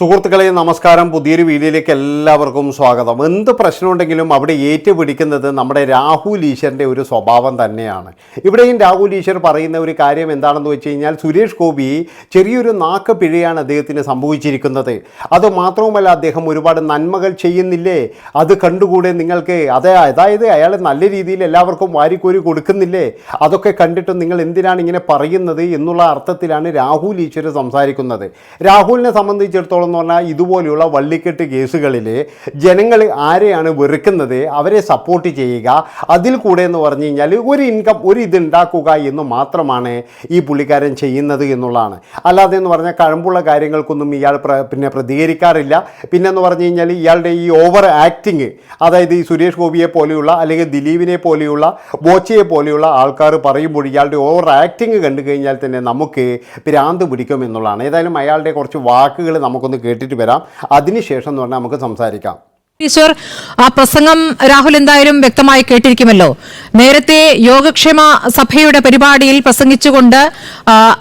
സുഹൃത്തുക്കളെ നമസ്കാരം. പുതിയൊരു വീഡിയോയിലേക്ക് എല്ലാവർക്കും സ്വാഗതം. എന്ത് പ്രശ്നമുണ്ടെങ്കിലും അവിടെ ഏറ്റുപിടിക്കുന്നത് നമ്മുടെ രാഹുൽ ഈശ്വറിന്റെ ഒരു സ്വഭാവം തന്നെയാണ്. ഇവിടെയും രാഹുൽ ഈശ്വർ പറയുന്ന ഒരു കാര്യം എന്താണെന്ന് വെച്ച് കഴിഞ്ഞാൽ സുരേഷ് ഗോപി ചെറിയൊരു നാക്ക് പിഴയാണ് അദ്ദേഹത്തിന് സംഭവിച്ചിരിക്കുന്നത്. അത് മാത്രവുമല്ല അദ്ദേഹം ഒരുപാട് നന്മകൾ ചെയ്യുന്നില്ലേ? അത് കണ്ടുകൂടെ നിങ്ങൾക്ക്? അതെ അതായത് അയാൾ നല്ല രീതിയിൽ എല്ലാവർക്കും വാരിക്കോരി കൊടുക്കുന്നില്ലേ? അതൊക്കെ കണ്ടിട്ട് നിങ്ങൾ എന്തിനാണ് ഇങ്ങനെ പറയുന്നത് എന്നുള്ള അർത്ഥത്തിലാണ് രാഹുൽ ഈശ്വർ സംസാരിക്കുന്നത്. രാഹുലിനെ സംബന്ധിച്ചിടത്തോളം എന്ന് പറഞ്ഞാൽ ഇതുപോലെയുള്ള വള്ളിക്കെട്ട് കേസുകളിൽ ജനങ്ങൾ ആരെയാണ് വെറുക്കുന്നത് അവരെ സപ്പോർട്ട് ചെയ്യുക അതിൽ കൂടെ എന്ന് പറഞ്ഞു കഴിഞ്ഞാൽ ഒരു ഇൻകം ഒരു ഇത് ഉണ്ടാക്കുക എന്ന് മാത്രമാണ് ഈ പുള്ളിക്കാരൻ ചെയ്യുന്നത് എന്നുള്ളതാണ്. അല്ലാതെ എന്ന് പറഞ്ഞാൽ കഴമ്പുള്ള കാര്യങ്ങൾക്കൊന്നും ഇയാൾ പിന്നെ പ്രതികരിക്കാറില്ല. പിന്നെന്ന് പറഞ്ഞു കഴിഞ്ഞാൽ ഇയാളുടെ ഈ ഓവർ ആക്ടിങ് അതായത് ഈ സുരേഷ് ഗോപിയെ പോലെയുള്ള അല്ലെങ്കിൽ ദിലീപിനെ പോലെയുള്ള ബോച്ചയെ പോലെയുള്ള ആൾക്കാർ പറയുമ്പോൾ ഇയാളുടെ ഓവർ ആക്ടിങ് കണ്ടു കഴിഞ്ഞാൽ തന്നെ നമുക്ക് ഭ്രാന്ത് പിടിക്കും എന്നുള്ളതാണ്. ഏതായാലും അയാളുടെ കുറച്ച് വാക്കുകൾ നമുക്കൊന്ന് കേട്ടിട്ട് വരാം. അതിനുശേഷം എന്ന് പറഞ്ഞാൽ നമുക്ക് സംസാരിക്കാം. ഈശ്വർ ആ പ്രസംഗം രാഹുൽ എന്തായാലും വ്യക്തമായി കേട്ടിരിക്കുമല്ലോ. നേരത്തെ യോഗക്ഷേമ സഭയുടെ പരിപാടിയിൽ പ്രസംഗിച്ചുകൊണ്ട്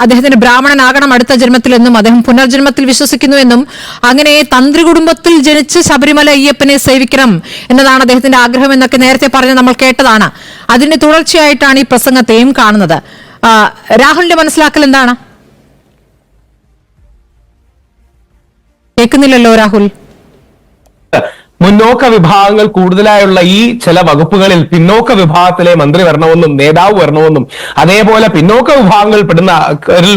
അദ്ദേഹത്തിന് ബ്രാഹ്മണനാകണം അടുത്ത ജന്മത്തിലെന്നും അദ്ദേഹം പുനർജന്മത്തിൽ വിശ്വസിക്കുന്നുവെന്നും അങ്ങനെ തന്ത്രി കുടുംബത്തിൽ ജനിച്ച് ശബരിമല അയ്യപ്പനെ സേവിക്കണം എന്നതാണ് അദ്ദേഹത്തിന്റെ ആഗ്രഹം എന്നൊക്കെ നേരത്തെ പറഞ്ഞ് നമ്മൾ കേട്ടതാണ്. അതിന്റെ തുടർച്ചയായിട്ടാണ് ഈ പ്രസംഗത്തെയും കാണുന്നത്. രാഹുലിന്റെ മനസ്സിലാക്കൽ എന്താണ്? കേൾക്കുന്നില്ലല്ലോ രാഹുൽ? മുന്നോക്ക വിഭാഗങ്ങൾ കൂടുതലായുള്ള ഈ ചില വകുപ്പുകളിൽ പിന്നോക്ക വിഭാഗത്തിലെ മന്ത്രി വരണമെന്നും നേതാവ് വരണമെന്നും അതേപോലെ പിന്നോക്ക വിഭാഗങ്ങൾ പെടുന്ന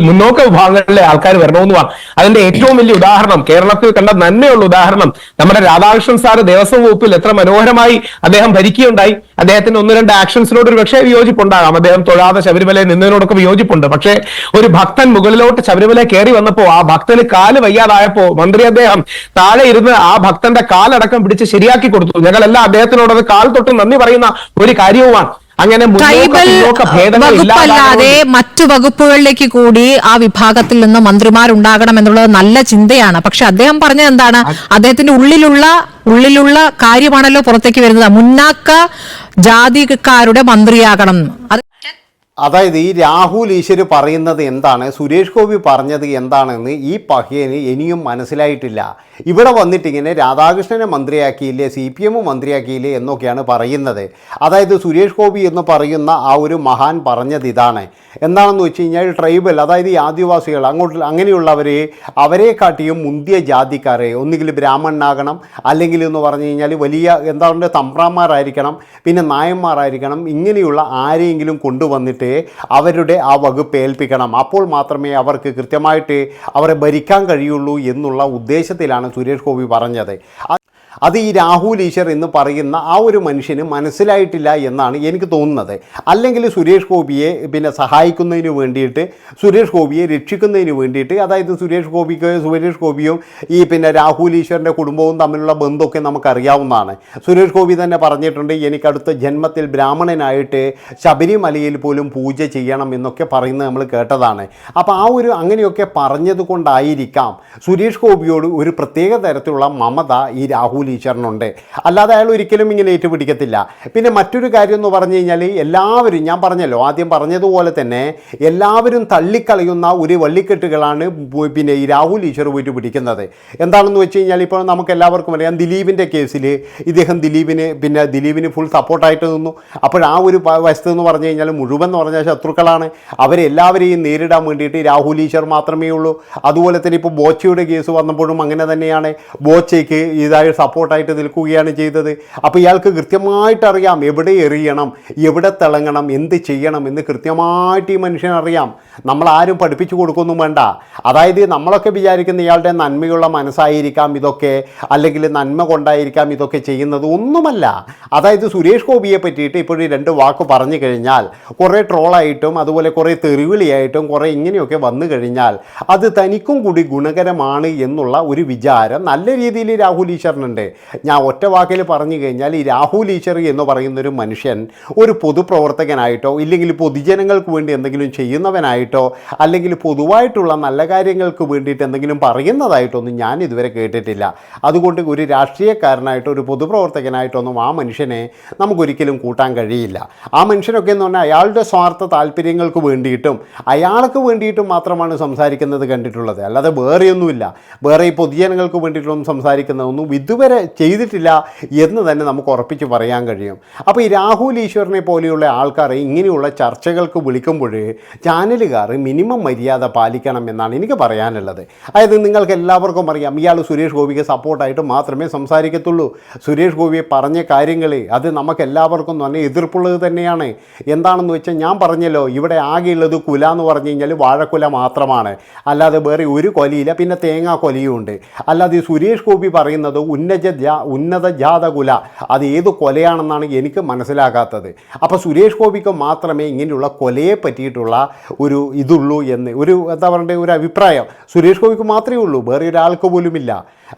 മുന്നോക്ക വിഭാഗങ്ങളിലെ ആൾക്കാർ വരണമെന്നുമാണ് അതിന്റെ ഏറ്റവും വലിയ ഉദാഹരണം കേരളത്തിൽ കണ്ട നന്മയുള്ള ഉദാഹരണം. നമ്മുടെ രാധാകൃഷ്ണൻ സാറ് ദേവസ്വം വകുപ്പിൽ എത്ര മനോഹരമായി അദ്ദേഹം ഭരിക്കുകയുണ്ടായി. അദ്ദേഹത്തിന് ഒന്ന് രണ്ട് ആക്ഷൻസിനോട് ഒരു പക്ഷേ വിയോജിപ്പുണ്ടാകാം. അദ്ദേഹം തൊഴാതെ ശബരിമലയിൽ നിന്നതിനോടൊക്കെ വിയോജിപ്പുണ്ട്. പക്ഷേ ഒരു ഭക്തൻ മുകളിലോട്ട് ശബരിമല കയറി വന്നപ്പോ ആ ഭക്തന് കാൽ വയ്യാതായപ്പോ മന്ത്രി അദ്ദേഹം താഴെ ഇരുന്ന് ആ ഭക്തന്റെ കാലടക്കം പിടിച്ച് ശരിയാക്കി കൊടുത്തു. ഞങ്ങളെല്ലാം അദ്ദേഹത്തിനോട് അത് കാൽ തൊട്ട് നന്ദി പറയുന്ന ഒരു കാര്യവുമാണ്. അങ്ങനെ വകുപ്പല്ലാതെ മറ്റു വകുപ്പുകളിലേക്ക് കൂടി ആ വിഭാഗത്തിൽ നിന്ന് മന്ത്രിമാരുണ്ടാകണം എന്നുള്ളത് നല്ല ചിന്തയാണ്. പക്ഷെ അദ്ദേഹം പറഞ്ഞത് എന്താണ്? അദ്ദേഹത്തിന്റെ ഉള്ളിലുള്ള ഉള്ളിലുള്ള കാര്യമാണല്ലോ പുറത്തേക്ക് വരുന്നത്. മുന്നാക്ക ജാതിക്കാരുടെ മന്ത്രിയാകണം. അതായത് ഈ രാഹുൽ ഈശ്വർ പറയുന്നത് എന്താണ്? സുരേഷ് ഗോപി പറഞ്ഞത് എന്താണെന്ന് ഈ പഹ്യന് ഇനിയും മനസ്സിലായിട്ടില്ല. ഇവിടെ വന്നിട്ടിങ്ങനെ രാധാകൃഷ്ണനെ മന്ത്രിയാക്കിയില്ലേ സി പി എം മന്ത്രിയാക്കിയില്ലേ എന്നൊക്കെയാണ് പറയുന്നത്. അതായത് സുരേഷ് ഗോപി എന്ന് പറയുന്ന ആ ഒരു മഹാൻ പറഞ്ഞത് ഇതാണ്. എന്താണെന്ന് വെച്ച് കഴിഞ്ഞാൽ ട്രൈബൽ അതായത് ഈ ആദിവാസികൾ അങ്ങോട്ട് അങ്ങനെയുള്ളവർ അവരെ കാട്ടിയും മുന്തിയ ജാതിക്കാരെ ഒന്നുകിൽ ബ്രാഹ്മണനാകണം അല്ലെങ്കിൽ എന്ന് പറഞ്ഞു കഴിഞ്ഞാൽ വലിയ എന്താ പറയുക തമ്പ്രാന്മാരായിരിക്കണം പിന്നെ നായന്മാരായിരിക്കണം ഇങ്ങനെയുള്ള ആരെയെങ്കിലും കൊണ്ടുവന്നിട്ട് അവരുടെ ആ വകുപ്പ് ഏൽപ്പിക്കണം. അപ്പോൾ മാത്രമേ അവർക്ക് കൃത്യമായിട്ട് അവരെ ഭരിക്കാൻ കഴിയുള്ളൂ എന്നുള്ള ഉദ്ദേശത്തിലാണ് സുരേഷ് ഗോപി പറഞ്ഞത്. അത് ഈ രാഹുൽ ഈശ്വർ എന്ന് പറയുന്ന ആ ഒരു മനുഷ്യന് മനസ്സിലായിട്ടില്ല എന്നാണ് എനിക്ക് തോന്നുന്നത്. അല്ലെങ്കിൽ സുരേഷ് ഗോപിയെ പിന്നെ സഹായിക്കുന്നതിന് വേണ്ടിയിട്ട് സുരേഷ് ഗോപിയെ രക്ഷിക്കുന്നതിന് വേണ്ടിയിട്ട് അതായത് സുരേഷ് ഗോപിക്ക് സുരേഷ് ഗോപിയും ഈ പിന്നെ രാഹുൽ ഈശ്വറിന്റെ കുടുംബവും തമ്മിലുള്ള ബന്ധമൊക്കെ നമുക്കറിയാവുന്നതാണ്. സുരേഷ് ഗോപി തന്നെ പറഞ്ഞിട്ടുണ്ട് എനിക്കടുത്ത ജന്മത്തിൽ ബ്രാഹ്മണനായിട്ട് ശബരിമലയിൽ പോലും പൂജ ചെയ്യണം എന്നൊക്കെ പറയുന്നത് നമ്മൾ കേട്ടതാണ്. അപ്പോൾ ആ ഒരു അങ്ങനെയൊക്കെ പറഞ്ഞത് കൊണ്ടായിരിക്കാം സുരേഷ് ഗോപിയോട് ഒരു പ്രത്യേക തരത്തിലുള്ള മമത ഈ രാഹുൽ ഈശ്വറിനുണ്ട് അല്ലാതെ അയാൾ ഒരിക്കലും ഇങ്ങനെ ഏറ്റുപിടിക്കത്തില്ല. പിന്നെ മറ്റൊരു കാര്യം എന്ന് പറഞ്ഞു കഴിഞ്ഞാൽ എല്ലാവരും ഞാൻ പറഞ്ഞല്ലോ ആദ്യം പറഞ്ഞതുപോലെ തന്നെ എല്ലാവരും തള്ളിക്കളയുന്ന ഒരു വള്ളിക്കെട്ടുകളാണ് പിന്നെ ഈ രാഹുൽ ഈശ്വർ പോയിട്ട് പിടിക്കുന്നത്. എന്താണെന്ന് വെച്ച് കഴിഞ്ഞാൽ ഇപ്പോൾ നമുക്ക് എല്ലാവർക്കും അറിയാം ദിലീപിന്റെ കേസിൽ ഇദ്ദേഹം ദിലീപിന് പിന്നെ ദിലീപിന് ഫുൾ സപ്പോർട്ടായിട്ട് നിന്നു. അപ്പോൾ ആ ഒരു വശത്ത് എന്ന് പറഞ്ഞു കഴിഞ്ഞാൽ മുഴുവൻ എന്ന് പറഞ്ഞാൽ ശത്രുക്കളാണ്. അവരെല്ലാവരെയും നേരിടാൻ വേണ്ടിയിട്ട് രാഹുൽ ഈശ്വർ മാത്രമേ ഉള്ളൂ. അതുപോലെ തന്നെ ഇപ്പോൾ ബോച്ചയുടെ കേസ് വന്നപ്പോഴും അങ്ങനെ തന്നെയാണ്. ബോച്ചയ്ക്ക് ഇതായി സപ്പോർട്ടായിട്ട് നിൽക്കുകയാണ് ചെയ്തത്. അപ്പോൾ ഇയാൾക്ക് കൃത്യമായിട്ട് അറിയാം എവിടെ എറിയണം എവിടെ തിളങ്ങണം എന്ത് ചെയ്യണം എന്ന് കൃത്യമായിട്ട് ഈ മനുഷ്യൻ അറിയാം. ആരും പഠിപ്പിച്ചു കൊടുക്കൊന്നും വേണ്ട. അതായത് നമ്മളൊക്കെ വിചാരിക്കുന്ന ഇയാളുടെ നന്മയുള്ള മനസ്സായിരിക്കാം ഇതൊക്കെ അല്ലെങ്കിൽ നന്മ കൊണ്ടായിരിക്കാം ഇതൊക്കെ ചെയ്യുന്നത് ഒന്നുമല്ല. അതായത് സുരേഷ് ഗോപിയെ പറ്റിയിട്ട് ഇപ്പോഴും രണ്ട് വാക്ക് പറഞ്ഞു കഴിഞ്ഞാൽ കുറേ ട്രോളായിട്ടും അതുപോലെ കുറേ തെറിവിളിയായിട്ടും കുറേ ഇങ്ങനെയൊക്കെ വന്നു കഴിഞ്ഞാൽ അത് തനിക്കും കൂടി ഗുണകരമാണ് എന്നുള്ള ഒരു വിചാരം നല്ല രീതിയിൽ രാഹുൽ ഈശ്വറിനുണ്ട് പറഞ്ഞിട്ടുണ്ട് ഞാൻ ഒറ്റ വാക്കിൽ പറഞ്ഞു കഴിഞ്ഞാൽ ഈ രാഹുൽ ഈശ്വറി എന്ന് പറയുന്നൊരു മനുഷ്യൻ ഒരു പൊതുപ്രവർത്തകനായിട്ടോ ഇല്ലെങ്കിൽ പൊതുജനങ്ങൾക്ക് വേണ്ടി എന്തെങ്കിലും ചെയ്യുന്നവനായിട്ടോ അല്ലെങ്കിൽ പൊതുവായിട്ടുള്ള നല്ല കാര്യങ്ങൾക്ക് വേണ്ടിയിട്ട് എന്തെങ്കിലും പറയുന്നതായിട്ടൊന്നും ഞാൻ ഇതുവരെ കേട്ടിട്ടില്ല. അതുകൊണ്ട് ഒരു രാഷ്ട്രീയക്കാരനായിട്ടോ ഒരു പൊതുപ്രവർത്തകനായിട്ടൊന്നും ആ മനുഷ്യനെ നമുക്കൊരിക്കലും കൂട്ടാൻ കഴിയില്ല. ആ മനുഷ്യനൊക്കെ എന്ന് പറഞ്ഞാൽ അയാളുടെ സ്വാർത്ഥ താല്പര്യങ്ങൾക്ക് വേണ്ടിയിട്ടും അയാൾക്ക് വേണ്ടിയിട്ടും മാത്രമാണ് സംസാരിക്കുന്നത് കണ്ടിട്ടുള്ളത്. അല്ലാതെ വേറെയൊന്നുമില്ല. വേറെ ഈ പൊതുജനങ്ങൾക്ക് വേണ്ടിയിട്ടൊന്നും സംസാരിക്കുന്നതൊന്നും ഇതുവരെ ചെയ്തിട്ടില്ല എന്ന് തന്നെ നമുക്ക് ഉറപ്പിച്ച് പറയാൻ കഴിയും. അപ്പോൾ ഈ രാഹുൽ ഈശ്വരനെ പോലെയുള്ള ആൾക്കാരെ ഇങ്ങനെയുള്ള ചർച്ചകൾക്ക് വിളിക്കുമ്പോൾ ചാനലുകാർ മിനിമം മര്യാദ പാലിക്കണം എന്നാണ് എനിക്ക് പറയാനുള്ളത്. അതായത് നിങ്ങൾക്ക് എല്ലാവർക്കും അറിയാം ഇയാൾ സുരേഷ് ഗോപിക്ക് സപ്പോർട്ടായിട്ട് മാത്രമേ സംസാരിക്കത്തുള്ളൂ. സുരേഷ് ഗോപിയെ പറഞ്ഞ കാര്യങ്ങൾ അത് നമുക്ക് എല്ലാവർക്കും തന്നെ എതിർപ്പുള്ളത് തന്നെയാണ്. എന്താണെന്ന് വെച്ചാൽ ഞാൻ പറഞ്ഞല്ലോ ഇവിടെ ആകെയുള്ളത് കുല എന്ന് പറഞ്ഞു കഴിഞ്ഞാൽ വാഴക്കുല മാത്രമാണ്. അല്ലാതെ വേറെ ഒരു കൊലയില്ല പിന്നെ തേങ്ങാ കൊലയും ഉണ്ട്. അല്ലാതെ സുരേഷ് ഗോപി പറയുന്നത് ഉന്നത ജാ ഉന്നത ജാതകുല. അത് ഏത് കൊലയാണെന്നാണ് എനിക്ക് മനസ്സിലാകാത്തത്. അപ്പോൾ സുരേഷ് ഗോപിക്ക് മാത്രമേ ഇങ്ങനെയുള്ള കൊലയെ പറ്റിയിട്ടുള്ള ഒരു ഇതുള്ളൂ എന്ന് ഒരു എന്താ പറയണ്ടേ ഒരു അഭിപ്രായം. സുരേഷ് ഗോപിക്ക് മാത്രമേ ഉള്ളൂ വേറെ ഒരാൾക്ക് പോലുമില്ല.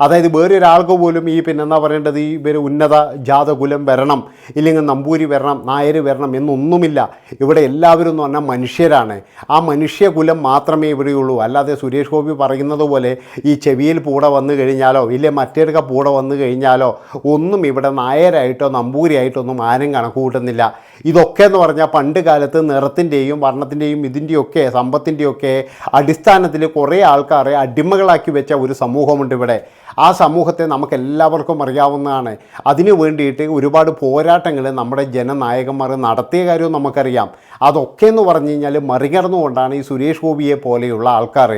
അതായത് വേറെ ഒരാൾക്ക് പോലും ഈ പിന്നെ എന്താ പറയേണ്ടത് ഈ ഇവർ ഉന്നത ജാതകുലം വരണം ഇല്ലെങ്കിൽ നമ്പൂരി വരണം നായർ വരണം എന്നൊന്നുമില്ല. ഇവിടെ എല്ലാവരും എന്ന് പറഞ്ഞാൽ മനുഷ്യരാണ്. ആ മനുഷ്യകുലം മാത്രമേ ഇവിടെയുള്ളൂ. അല്ലാതെ സുരേഷ് ഗോപി പറയുന്നത് പോലെ ഈ ചെവിയിൽ പൂട വന്നു കഴിഞ്ഞാലോ ഇല്ലേ മറ്റേടുക്ക പൂട വന്നു കഴിഞ്ഞാലോ ഒന്നും ഇവിടെ നായരായിട്ടോ നമ്പൂരിയായിട്ടോ ഒന്നും ആരും കണക്ക് കൂട്ടുന്നില്ല ഇതൊക്കെ എന്ന് പറഞ്ഞാൽ പണ്ട് കാലത്ത് നിറത്തിന്റെയും വർണത്തിന്റെയും ഇതിന്റെയൊക്കെ സമ്പത്തിന്റെയൊക്കെ അടിസ്ഥാനത്തിൽ കുറേ ആൾക്കാരെ അടിമകളാക്കി വെച്ച ഒരു സമൂഹമുണ്ട് ഇവിടെ. ആ സമൂഹത്തെ നമുക്ക് എല്ലാവർക്കും അറിയാവുന്നതാണ്. അതിനു വേണ്ടിയിട്ട് ഒരുപാട് പോരാട്ടങ്ങൾ നമ്മുടെ ജനനായകന്മാർ നടത്തിയ കാര്യവും നമുക്കറിയാം. അതൊക്കെ എന്ന് പറഞ്ഞു കഴിഞ്ഞാൽ മറികടന്നുകൊണ്ടാണ് ഈ സുരേഷ് ഗോപിയെ പോലെയുള്ള ആൾക്കാർ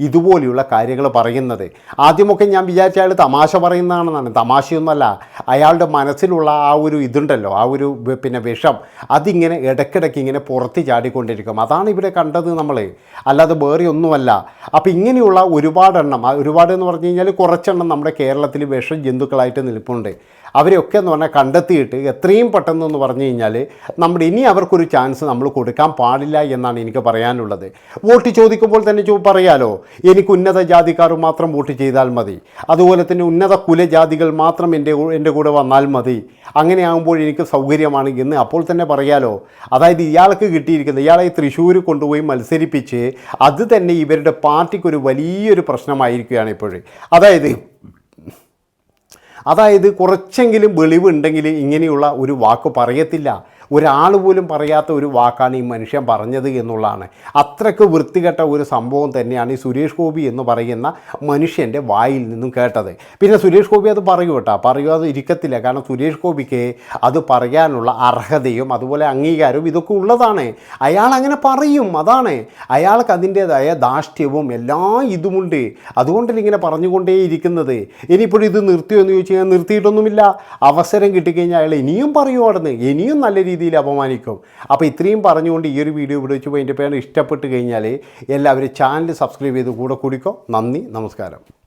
ഇതുപോലെയുള്ള കാര്യങ്ങൾ പറയുന്നത്. ആദ്യമൊക്കെ ഞാൻ വിചാരിച്ച അയാൾ തമാശ പറയുന്നതാണെന്നാണ്. തമാശയൊന്നുമല്ല അയാളുടെ മനസ്സിലുള്ള ആ ഒരു ഇതുണ്ടല്ലോ ആ ഒരു പിന്നെ വിഷം. അതിങ്ങനെ ഇടയ്ക്കിടയ്ക്ക് ഇങ്ങനെ പുറത്ത് ചാടിക്കൊണ്ടിരിക്കും. അതാണ് ഇവിടെ കണ്ടത് നമ്മൾ അല്ലാതെ വേറെ ഒന്നുമല്ല. അപ്പോൾ ഇങ്ങനെയുള്ള ഒരുപാടെണ്ണം ഒരുപാട് എന്ന് പറഞ്ഞു കഴിഞ്ഞാൽ കുറച്ചെണ്ണം നമ്മുടെ കേരളത്തിൽ വിഷം ജന്തുക്കളായിട്ട് നിൽപ്പുണ്ട്. അവരെയൊക്കെ എന്ന് പറഞ്ഞാൽ കണ്ടെത്തിയിട്ട് എത്രയും പെട്ടെന്ന് എന്ന് പറഞ്ഞു കഴിഞ്ഞാൽ നമ്മുടെ ഇനി അവർക്കൊരു ചാൻസ് നമ്മൾ കൊടുക്കാൻ പാടില്ല എന്നാണ് എനിക്ക് പറയാനുള്ളത്. വോട്ട് ചോദിക്കുമ്പോൾ തന്നെ ചോ പറയാലോ? എനിക്ക് ഉന്നത ജാതിക്കാർ മാത്രം വോട്ട് ചെയ്താൽ മതി. അതുപോലെ തന്നെ ഉന്നത കുലജാതികൾ മാത്രം എന്റെ എന്റെ കൂടെ വന്നാൽ മതി. അങ്ങനെ ആകുമ്പോൾ എനിക്ക് സൗകര്യമാണ് എന്ന് അപ്പോൾ തന്നെ പറയാലോ? അതായത് ഇയാൾക്ക് കിട്ടിയിരിക്കുന്നത് ഇയാളെ തൃശ്ശൂർ കൊണ്ടുപോയി മത്സരിപ്പിച്ച് അത് തന്നെ ഇവരുടെ പാർട്ടിക്കൊരു വലിയൊരു പ്രശ്നമായിരിക്കുകയാണ് ഇപ്പോഴും. അതായത് അതായത് കുറച്ചെങ്കിലും വെളിവുണ്ടെങ്കിൽ ഇങ്ങനെയുള്ള ഒരു വാക്ക് പറയത്തില്ല. ഒരാൾ പോലും പറയാത്ത ഒരു വാക്കാണ് ഈ മനുഷ്യൻ പറഞ്ഞത് എന്നുള്ളതാണ്. അത്രയ്ക്ക് വൃത്തികെട്ട ഒരു സംഭവം തന്നെയാണ് ഈ സുരേഷ് ഗോപി എന്ന് പറയുന്ന മനുഷ്യന്റെ വായിൽ നിന്നും കേട്ടത്. പിന്നെ സുരേഷ് ഗോപി അത് പറയൂ കേട്ടോ. പറയാതെ ഇരിക്കത്തില്ല. കാരണം സുരേഷ് ഗോപിക്ക് അത് പറയാനുള്ള അർഹതയും അതുപോലെ അംഗീകാരവും ഇതൊക്കെ ഉള്ളതാണ്. അയാൾ അങ്ങനെ പറയും. അതാണ്. അയാൾക്ക് അതിന്റേതായ ധാഷ്ട്യവും എല്ലാ ഇതുമുണ്ട്. അതുകൊണ്ടല്ലേ ഇങ്ങനെ പറഞ്ഞുകൊണ്ടേയിരിക്കുന്നത്. ഇനിയിപ്പോഴും ഇത് നിർത്തിയോ എന്ന് ചോദിച്ചു കഴിഞ്ഞാൽ നിർത്തിയിട്ടൊന്നുമില്ല. അവസരം കിട്ടിക്കഴിഞ്ഞാൽ അയാൾ ഇനിയും പറയും അവിടുന്ന്. ഇനിയും നല്ല രീതിയിൽ അപമാനിക്കും. അപ്പോൾ ഇത്രയും പറഞ്ഞുകൊണ്ട് ഈ ഒരു വീഡിയോ ഇവിടെ വെച്ച് എന്റെ പേര് ഇഷ്ടപ്പെട്ട് കഴിഞ്ഞാൽ എല്ലാവരും ചാനൽ സബ്സ്ക്രൈബ് ചെയ്ത് കൂടെ കൂടിക്കോ. നന്ദി നമസ്കാരം.